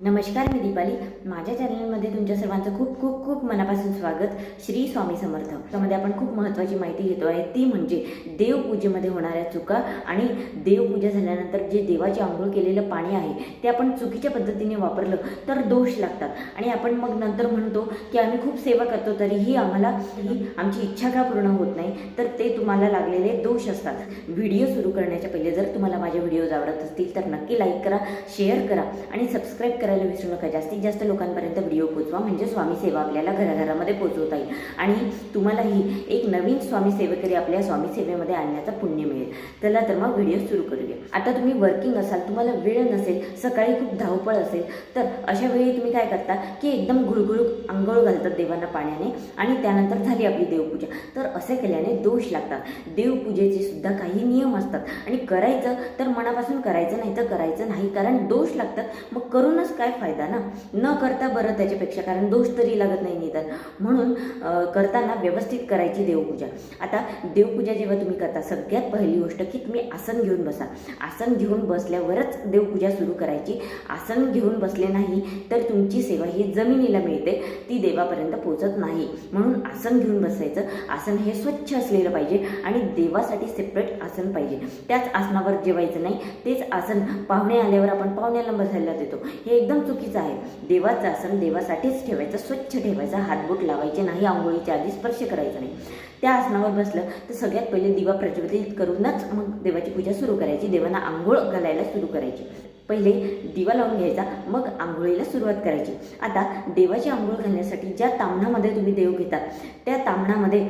नमस्कार मी दीपाली. माझ्या चॅनलमध्ये तुमच्या सर्वांचं खूप खूप खूप मनापासून स्वागत. श्री स्वामी समर्थ. त्यामध्ये आपण खूप महत्त्वाची माहिती घेतो आहे ती म्हणजे देवपूजेमध्ये होणाऱ्या चुका आणि देवपूजा झाल्यानंतर जे देवाचे आंघोळ केलेलं पाणी आहे ते आपण चुकीच्या पद्धतीने वापरलं तर दोष लागतात. आणि आपण मग नंतर म्हणतो की आम्ही खूप सेवा करतो तरीही आम्हाला ही आमची इच्छा का पूर्ण होत नाही? तर ते तुम्हाला लागलेले दोष असतात. व्हिडिओ सुरू करण्याच्या पहिले जर तुम्हाला माझे व्हिडिओज आवडत असतील तर नक्की लाईक करा शेअर करा आणि सबस्क्राईब करायला विसरू नका. जास्तीत जास्त लोकांपर्यंत व्हिडिओ पोचवा. म्हणजे स्वामी सेवा आपल्याला घराघरामध्ये पोचवता येईल. आणि तुम्हालाही एक नवीन स्वामी सेवेकरी आपल्या स्वामी सेवेमध्ये आणण्याचा पुण्य मिळेल. चला तर मग व्हिडिओ सुरू करूया. आता तुम्ही वर्किंग असाल तुम्हाला वेळ नसेल सकाळी खूप धावपळ असेल तर अशा वेळी तुम्ही काय करता की एकदम गुळगुळ आंघोळ घालतात देवांना पाण्याने आणि त्यानंतर झाली आपली देवपूजा. तर असे केल्याने दोष लागतात. देवपूजेचे सुद्धा काही नियम असतात. आणि करायचं तर मनापासून करायचं नाही तर करायचं नाही. कारण दोष लागतात. मग करूनच काय फायदा ना? न करता बरं त्याच्यापेक्षा कारण दोष तरी लागत नाही निदान. म्हणून करताना व्यवस्थित करायची देवपूजा. आता देवपूजा जेव्हा तुम्ही करता सगळ्यात पहिली गोष्ट की तुम्ही आसन घेऊन बसा. आसन घेऊन बसल्यावरच देवपूजा सुरू करायची. आसन घेऊन बसले नाही तर तुमची सेवा ही जमिनीला मिळते. ती देवापर्यंत पोचत नाही. म्हणून आसन घेऊन बसायचं. आसन हे स्वच्छ असलेलं पाहिजे आणि देवासाठी सेपरेट आसन पाहिजे. त्याच आसनावर जेवायचं नाही. तेच आसन पाहुणे आल्यावर आपण पाहुण्याला बसायला देतो. हे एकदम चुकीचं आहे. देवाचं आसन देवासाठीच ठेवायचं स्वच्छ ठेवायचं हातबोट लावायचे नाही आंघोळीच्या आधी स्पर्श करायचा नाही. त्या आसनावर बसलं तर सगळ्यात पहिले दिवा प्रज्वलित करूनच मग देवाची पूजा सुरू करायची देवांना आंघोळ घालायला सुरू करायची. पहिले दिवा लावून घ्यायचा मग आंघोळीला सुरुवात करायची. आता देवाची आंघोळ घालण्यासाठी ज्या तामणामध्ये तुम्ही देव घेतात त्या तामणामध्ये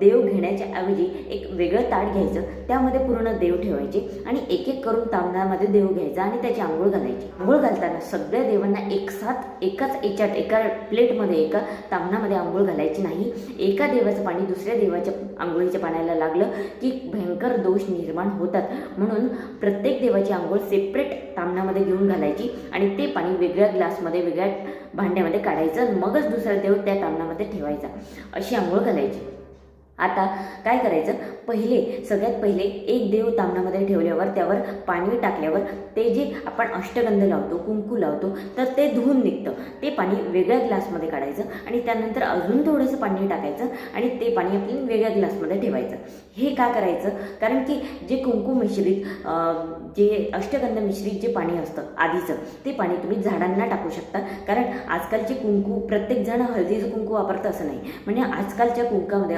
देव घेण्याच्या ऐवजी एक वेगळं ताट घ्यायचं त्यामध्ये पूर्ण देव ठेवायचे आणि एक एक करून तामणामध्ये देव घ्यायचा आणि त्याची आंघोळ घालायची. आंघोळ घालताना सगळ्या देवांना एक साथ एकाच याच्यात एका प्लेटमध्ये एका तामणामध्ये आंघोळ घालायची नाही. एका देवाचं पाणी दुसऱ्या देवाच्या आंघोळीच्या पाण्याला लागलं की भयंकर दोष निर्माण होतात. म्हणून प्रत्येक देवाची आंघोळ सेपरेट तामणामध्ये घेऊन घालायची आणि ते पाणी वेगळ्या ग्लासमध्ये वेगळ्या भांड्यामध्ये काढायचं. मगच दुसरा देव त्या तामणामध्ये ठेवायचा. अशी आंघोळ घालायची. आता काय करायचं? पहिले सगळ्यात पहिले एक देव तामणामध्ये ठेवल्यावर त्यावर पाणी टाकल्यावर ते जे आपण अष्टगंध लावतो कुंकू लावतो तर ते धुवून निघतं. ते पाणी वेगळ्या ग्लासमध्ये काढायचं आणि त्यानंतर अजून थोडंसं पाणी टाकायचं आणि ते पाणी आपण वेगळ्या ग्लासमध्ये ठेवायचं. हे का करायचं? कारण की जे कुंकू मिश्रित जे अष्टगंध मिश्रित जे पाणी असतं आधीचं ते पाणी तुम्ही झाडांना टाकू शकता. कारण आजकालचे कुंकू प्रत्येकजण हळदीचं कुंकू वापरतं असं नाही. म्हणजे आजकालच्या कुंकामध्ये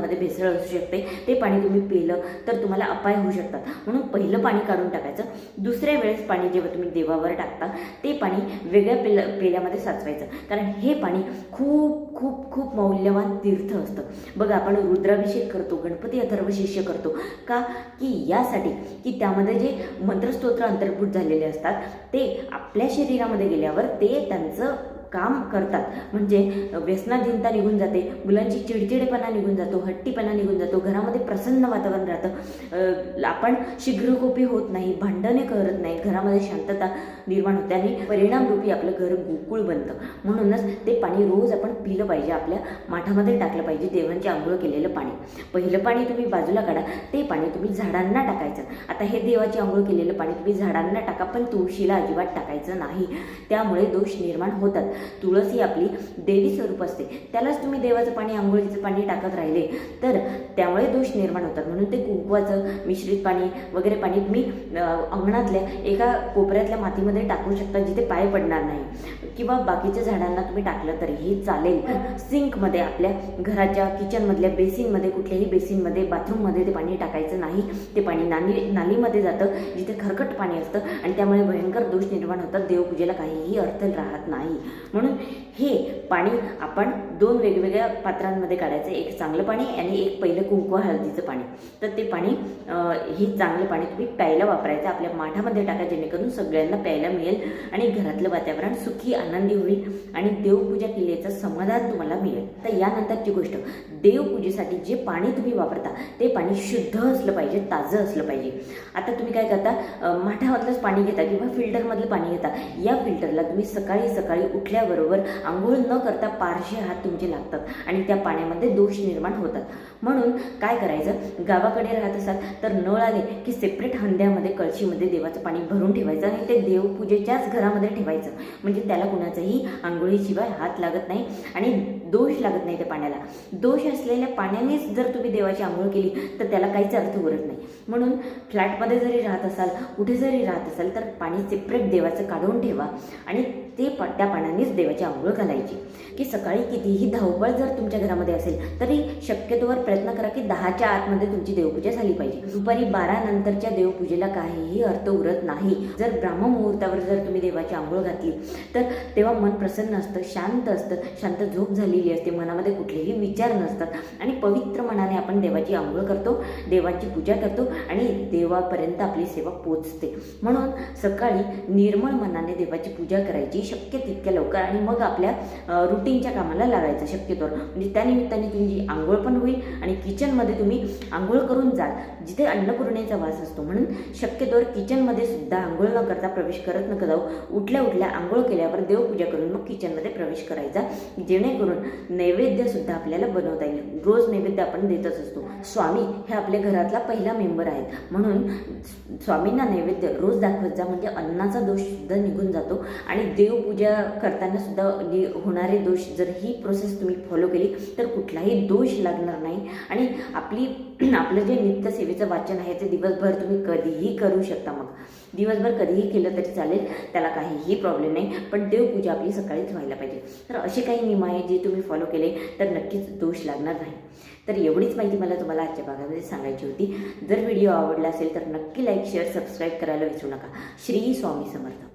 अष्टगंधामध्ये भेसळ असू शकते ते पाणी तुम्ही पिलं तर तुम्हाला अपाय होऊ शकतात. म्हणून पहिलं पाणी काढून टाकायचं. दुसऱ्या वेळेस पाणी जेव्हा तुम्ही देवावर टाकता ते पाणी वेगळ्या पेल पेल्यामध्ये साचवायचं. कारण हे पाणी खूप खूप खूप मौल्यवान तीर्थ असतं. बघा आपण रुद्राभिषेक करतो गणपती अथर्वशिष्य करतो. का? की यासाठी की त्यामध्ये जे मंत्रस्तोत्र अंतर्भूत झालेले असतात ते आपल्या शरीरामध्ये गेल्यावर ते त्यांचं काम करतात. म्हणजे व्यसनाधीनता निघून जाते मुलांची चिडचिडेपणा निघून जातो हट्टीपणा निघून जातो घरामध्ये प्रसन्न वातावरण राहतं. आपण शीघ्रकोपी होत नाही भांडणे करत नाही घरामध्ये शांतता निर्माण होते आणि परिणामरूपी आपलं घर गोकुळ बनतं. म्हणूनच ते पाणी रोज आपण पिलं पाहिजे आपल्या माठामध्ये टाकलं पाहिजे देवांची आंघोळ केलेलं पाणी. पहिलं पाणी तुम्ही बाजूला काढा ते पाणी तुम्ही झाडांना टाकायचं. आता हे देवाची आंघोळ केलेलं पाणी तुम्ही झाडांना टाका पण तुळशीला अजिबात टाकायचं नाही. त्यामुळे दोष निर्माण होतात. तुळस ही आपली देवी स्वरूप असते. त्यालाच तुम्ही देवाचं पाणी आंघोळीचं पाणी टाकत राहिले. तर त्यामुळे दोष निर्माण होतात. म्हणून ते कुंकवाचं मिश्रित पाणी वगैरे पाणी तुम्ही अंगणातल्या एका कोपऱ्यातल्या मातीमध्ये टाकू शकता जिथे पाय पडणार नाही. किंवा बाकीच्या झाडांना तुम्ही टाकलं तरीही चालेल. सिंकमध्ये आपल्या घराच्या किचनमधल्या बेसिनमध्ये कुठल्याही बेसिनमध्ये बाथरूममध्ये ते पाणी टाकायचं नाही. ते पाणी नाली नालीमध्ये जातं जिथे खरकट पाणी असतं. आणि त्यामुळे भयंकर दोष निर्माण होतात. देवपूजेला काहीही अर्थ राहत नाही. म्हणून हे पाणी आपण दोन वेगवेगळ्या पात्रांमध्ये काढायचं. एक चांगलं पाणी आणि एक पहिलं कुंकू हळदीचं पाणी. तर ते पाणी हे चांगलं पाणी तुम्ही प्यायला वापरायचं. आपल्या माठामध्ये टाका जेणेकरून सगळ्यांना प्यायला मिळेल आणि घरातलं वातावरण सुखी आनंदी होईल आणि देवपूजा केल्याचं समाधान तुम्हाला मिळेल. तर यानंतरची गोष्ट देवपूजेसाठी जे पाणी तुम्ही वापरता ते पाणी शुद्ध असलं पाहिजे ताजं असलं पाहिजे. आता तुम्ही काय करता माठामधलंच पाणी घेता किंवा फिल्टरमधलं पाणी घेता या फिल्टरला तुम्ही सकाळी सकाळी उठल्या उठल्याबरोबर आंघोळ न करता पारशे हात तुमचे लागतात आणि त्या पाण्यामध्ये दोष निर्माण होतात. म्हणून काय करायचं? गावाकडे राहत असाल तर नळ आले की सेपरेट हंड्यामध्ये कळशीमध्ये देवाचं पाणी भरून ठेवायचं आणि ते देवपूजेच्याच घरामध्ये ठेवायचं. म्हणजे त्याला कुणाचाही आंघोळीशिवाय हात लागत नाही आणि दोष लागत नाही त्या पाण्याला. दोष असलेल्या पाण्यानेच जर तुम्ही देवाची आंघोळ केली तर त्याला काहीच अर्थ उरत नाही. म्हणून फ्लॅटमध्ये जरी राहत असाल कुठे जरी राहत असाल तर पाणी सेपरेट देवाचं काढून ठेवा आणि ते पा त्या पाण्यानेच देवाची आंघोळ घालायची. की सकाळी कितीही धावपळ जर तुमच्या घरामध्ये असेल तरी शक्यतोवर प्रयत्न करा की दहाच्या आतमध्ये तुमची देवपूजा झाली पाहिजे. दुपारी बारा नंतरच्या देवपूजेला काहीही अर्थ उरत नाही. जर ब्राह्ममुहूर्तावर जर तुम्ही देवाची आंघोळ घातली तर तेव्हा मन प्रसन्न असतं शांत असतं शांत झोप झालेली असते मनामध्ये कुठलेही विचार नसतात. आणि पवित्र मनाने आपण देवाची आंघोळ करतो देवाची पूजा करतो आणि देवापर्यंत आपली सेवा पोचते. म्हणून सकाळी निर्मळ मनाने देवाची पूजा करायची शक्य तितक्या लवकर आणि मग आपल्या रुटीनच्या कामाला लागायचं शक्यतोवर म्हणजे त्यानिमित्ताने तुमची आंघोळ पण होईल आणि किचनमध्ये तुम्ही आंघोळ करून जाल. जिथे अन्नपूर्णेचा वास असतो म्हणून शक्यतोवर किचनमध्ये सुद्धा आंघोळ न करता प्रवेश करत नका जाऊ. उठल्या उठल्या आंघोळ केल्यावर देवपूजा करून मग किचनमध्ये प्रवेश करायचा. जेणेकरून नैवेद्यसुद्धा आपल्याला बनवता येईल. रोज नैवेद्य आपण देतच असतो. स्वामी हे आपल्या घरातला पहिला मेंबर आहेत. म्हणून स्वामींना नैवेद्य रोज दाखवत जा. म्हणजे अन्नाचा दोष सुद्धा निघून जातो. आणि देव पूजा करताना सुद्धा जे होणारे दोष जर ही प्रोसेस तुम्ही फॉलो केली तर कुठलाही दोष लागणार नाही. आणि आपली आपलं जे नित्यसेवेचं वाचन आहे ते दिवसभर तुम्ही कधीही करू शकता मग. दिवसभर कधीही केलं तरी चालेल त्याला काहीही प्रॉब्लेम नाही पण देवपूजा आपली सकाळीच व्हायला पाहिजे. तर असे काही नियम आहे जे तुम्ही फॉलो केले तर नक्कीच दोष लागणार नाही. तर एवढीच माहिती मला तुम्हाला आजच्या भागामध्ये सांगायची होती. जर व्हिडिओ आवडला असेल तर नक्की लाईक शेअर सबस्क्राईब करायला विसरू नका. श्री स्वामी समर्थ.